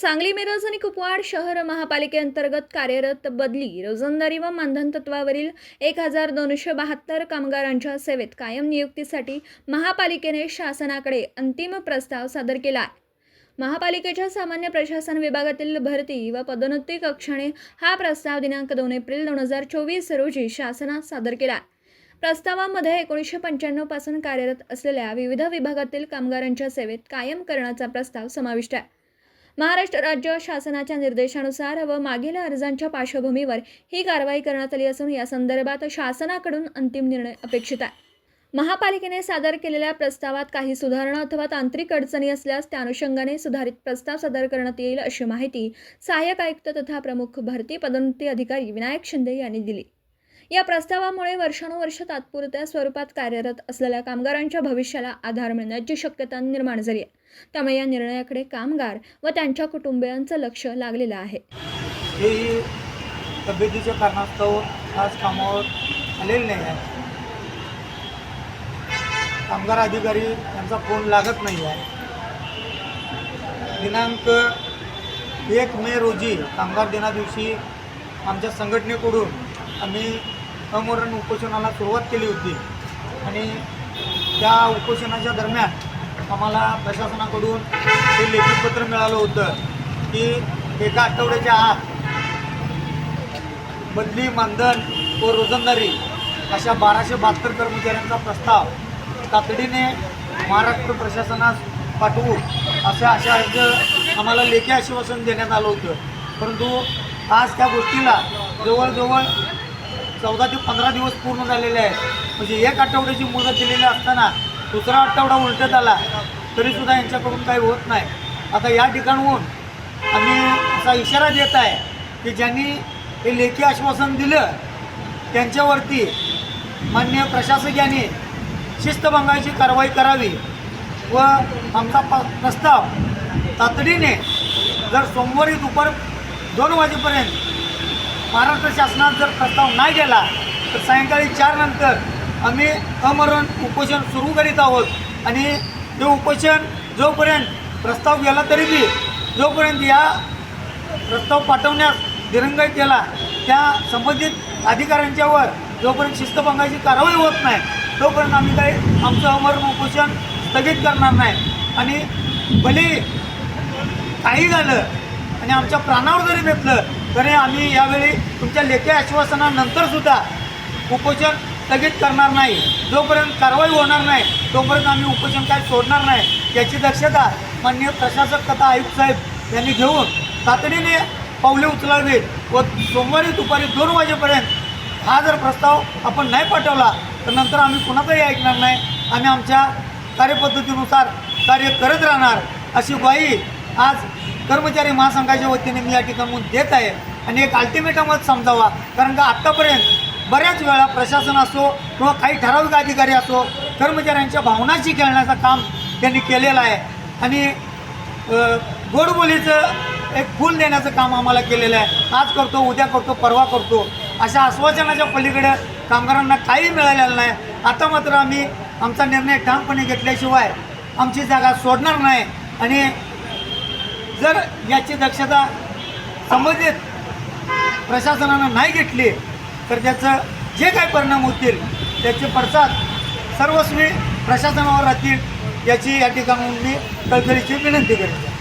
सांगली मिरज आणि कुपवाड शहर महापालिकेअंतर्गत कार्यरत बदली रोजंदारी व मानधन तत्वावरील एक हजार दोनशे बहात्तर कामगारांच्या सेवेत कायम नियुक्तीसाठी महापालिकेने शासनाकडे अंतिम प्रस्ताव सादर केला आहे महापालिकेच्या सामान्य प्रशासन विभागातील भरती व पदोन्नती कक्षाने हा प्रस्ताव दिनांक दोन एप्रिल दोन हजार चोवीस रोजी शासनात सादर केला आहे. प्रस्तावामध्ये एकोणीसशे पंच्याण्णवपासून कार्यरत असलेल्या विविध विभागातील कामगारांच्या सेवेत कायम करण्याचा प्रस्ताव समाविष्ट आहे महाराष्ट्र राज्य शासनाच्या निर्देशानुसार व मागील अर्जांच्या पार्श्वभूमीवर ही कारवाई करण्यात आली असून या संदर्भात शासनाकडून अंतिम निर्णय अपेक्षित आहे. महापालिकेने सादर केलेल्या प्रस्तावात काही सुधारणा अथवा तांत्रिक अडचणी असल्यास त्या अनुषंगाने सुधारित प्रस्ताव सादर करण्यात येईल अशी माहिती सहाय्यक आयुक्त तथा प्रमुख भरती पदोन्नती अधिकारी विनायक शिंदे यांनी दिली. या प्रस्तावामुळे वर्षानुवर्ष तात्पुरत्या स्वरूपात कार्यरत असलेल्या कामगारांच्या भविष्याला आधार मिळण्याची शक्यता निर्माण झाली आहे. त्यामुळे या निर्णयाकडे कामगार व त्यांच्या कुटुंबियांचं लक्ष लागलेलं आहे. हे तब्येतीच्या कारणास्तव आज कामावर आलेले नाही आहे कामगार अधिकारी यांचा फोन लागत नाही आहे. दिनांक एक मे रोजी कामगार दिनादिवशी आमच्या संघटनेकडून आम्ही अमरण उपोषणाला सुरुवात केली होती. आणि त्या उपोषणाच्या दरम्यान आम्हाला प्रशासनाकडून हे लेखीपत्र मिळालं होतं की एका आठवड्याच्या आत बदली मानधन व रोजंदारी अशा बाराशे बहात्तर कर्मचाऱ्यांचा प्रस्ताव तातडीने महाराष्ट्र प्रशासनास पाठवू अशा अशा अर्ज आम्हाला लेखी आश्वासन देण्यात आलं होतं. परंतु आज त्या गोष्टीला जवळजवळ चौदा ते पंधरा दिवस पूर्ण झालेले आहेत. म्हणजे एक आठवड्याची मुदत दिलेली असताना दुसरा आठवडा उलटत आला तरीसुद्धा यांच्याकडून काही होत नाही. आता या ठिकाणहून आम्ही असा इशारा देत आहे की ज्यांनी हे लेखी आश्वासन दिलं त्यांच्यावरती मान्य प्रशासकाने शिस्तभंगाची कारवाई करावी व आमचा प प्रस्ताव तातडीने जर सोमवारी दुपार दोन वाजेपर्यंत महाराष्ट्र शासनात जर प्रस्ताव नाही गेला तर सायंकाळी चार नंतर आम्ही अमरण उपोषण सुरू करीत आहोत. आणि हे उपोषण जोपर्यंत प्रस्ताव गेला तरी बी जोपर्यंत या प्रस्ताव पाठवण्यास दिरंगाई केला त्या संबंधित अधिकाऱ्यांच्यावर जोपर्यंत शिस्तभंगाची कारवाई होत नाही तोपर्यंत आम्ही काही आमचं अमरण उपोषण स्थगित करणार नाही. आणि भले काही झालं आणि आमच्या प्राणावर जरी घेतलं तरी आम्ही यावेळी तुमच्या लेखी आश्वासनानंतर सुद्धा उपोषण स्थगित करणार नाही. जोपर्यंत कारवाई होणार नाही तोपर्यंत आम्ही उपोषण काय सोडणार नाही याची दक्षता माननीय प्रशासक तथा आयुक्त साहेब यांनी घेऊन तातडीने पावले उचलावीत व सोमवारी दुपारी दोन वाजेपर्यंत हा जर प्रस्ताव आपण नाही पाठवला तर नंतर आम्ही कुणाचाही ऐकणार नाही. आम्ही आमच्या कार्यपद्धतीनुसार कार्य करत राहणार अशी ग्वाही आज कर्मचारी महासंघाच्या वतीने मी या ठिकाणून देत आहे. आणि एक अल्टिमेटमच समजावा. कारण का आत्तापर्यंत बऱ्याच वेळा प्रशासन असो किंवा काही ठराविक अधिकारी असो कर्मचाऱ्यांच्या भावनाशी खेळण्याचं काम त्यांनी केलेलं आहे. आणि गोडबोलीचं एक फूल देण्याचं काम आम्हाला केलेलं आहे. आज करतो उद्या करतो परवा करतो. अशा आश्वासनाच्या पलीकडे कामगारांना काही मिळालेलं नाही. आता मात्र आम्ही आमचा निर्णय ठामपणे घेतल्याशिवाय आमची जागा सोडणार नाही. आणि जर याची दक्षता संबंधित प्रशासनानं नाही घेतली तर त्याचं जे काही परिणाम होतील त्याचे पडसाद सर्वस्वी प्रशासनावर राहतील याची या ठिकाणी मी कळकळीची विनंती करतो